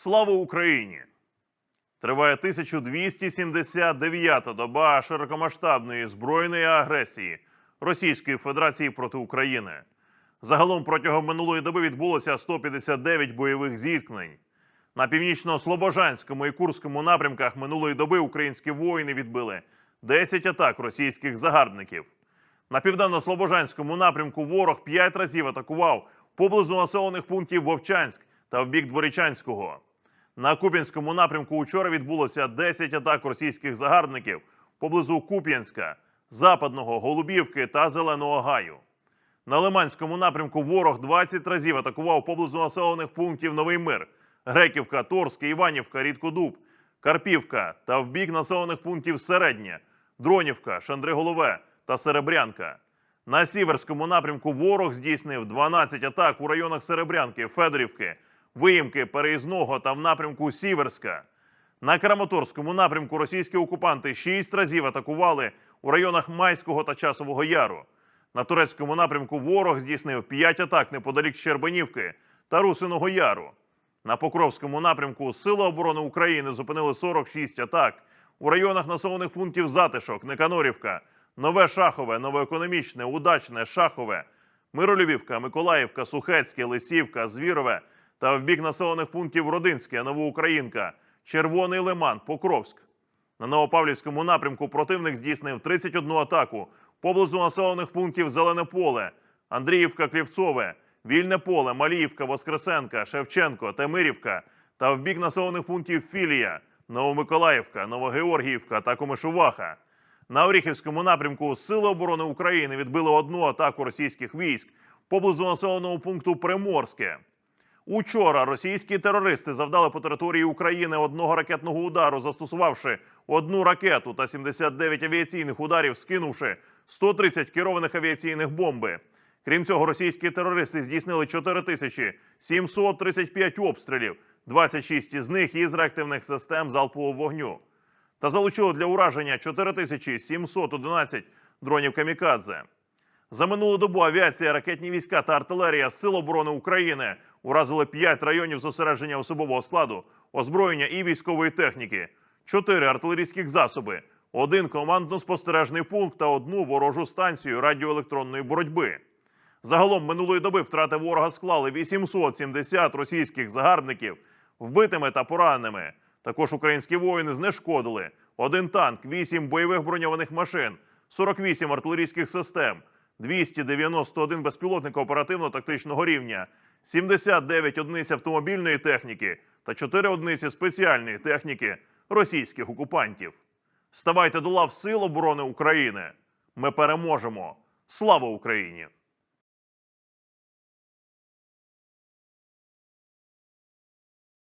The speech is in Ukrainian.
Слава Україні! Триває 1279-та доба широкомасштабної збройної агресії Російської Федерації проти України. Загалом протягом минулої доби відбулося 159 бойових зіткнень. На північно-слобожанському і Курському напрямках минулої доби українські воїни відбили 10 атак російських загарбників. На південно-слобожанському напрямку ворог 5 разів атакував поблизу населених пунктів Вовчанськ та в бік Дворічанського. На Куп'янському напрямку учора відбулося 10 атак російських загарбників поблизу Куп'янська, Западного, Голубівки та Зеленого Гаю. На Лиманському напрямку ворог 20 разів атакував поблизу населених пунктів Новий Мир, Греківка, Торське, Іванівка, Рідкодуб, Карпівка та в бік населених пунктів Середнє, Дронівка, Шандриголове та Серебрянка. На Сіверському напрямку ворог здійснив 12 атак у районах Серебрянки, Федорівки, Виїмки, Переїзного та в напрямку Сіверська. На Краматорському напрямку російські окупанти 6 разів атакували у районах Майського та Часового Яру. На турецькому напрямку ворог здійснив 5 атак неподалік Щербанівки та Русиного Яру. На Покровському напрямку Сили оборони України зупинили 46 атак у районах населених пунктів Затишок, Неканорівка, Нове Шахове, Новоекономічне, Удачне, Шахове, Миролюбівка, Миколаївка, Сухецьке, Лисівка, Звірове та в бік населених пунктів Родинське, Новоукраїнка, Червоний Лиман, Покровськ. На Новопавлівському напрямку противник здійснив 31 атаку поблизу населених пунктів Зелене поле, Андріївка, Клівцове, Вільне поле, Маліївка, Воскресенка, Шевченко, Темирівка та в бік населених пунктів Філія, Новомиколаївка, Новогеоргіївка та Комишуваха. На Оріхівському напрямку Сили оборони України відбили одну атаку російських військ поблизу населеного пункту Приморське. Учора російські терористи завдали по території України одного ракетного удару, застосувавши одну ракету та 79 авіаційних ударів, скинувши 130 керованих авіаційних бомби. Крім цього, російські терористи здійснили 4735 обстрілів, 26 із них із реактивних систем залпового вогню. Та залучили для ураження 4711 дронів камікадзе. За минулу добу авіація, ракетні війська та артилерія Сил оборони України уразили 5 районів зосередження особового складу, озброєння і військової техніки, 4 артилерійських засоби, один командно-спостережний пункт та одну ворожу станцію радіоелектронної боротьби. Загалом минулої доби втрати ворога склали 870 російських загарбників вбитими та пораненими. Також українські воїни знешкодили один танк, 8 бойових броньованих машин, 48 артилерійських систем, 291 безпілотник оперативно-тактичного рівня, 79 одиниць автомобільної техніки та 4 одиниці спеціальної техніки російських окупантів. Ставайте до лав Сил оборони України. Ми переможемо. Слава Україні!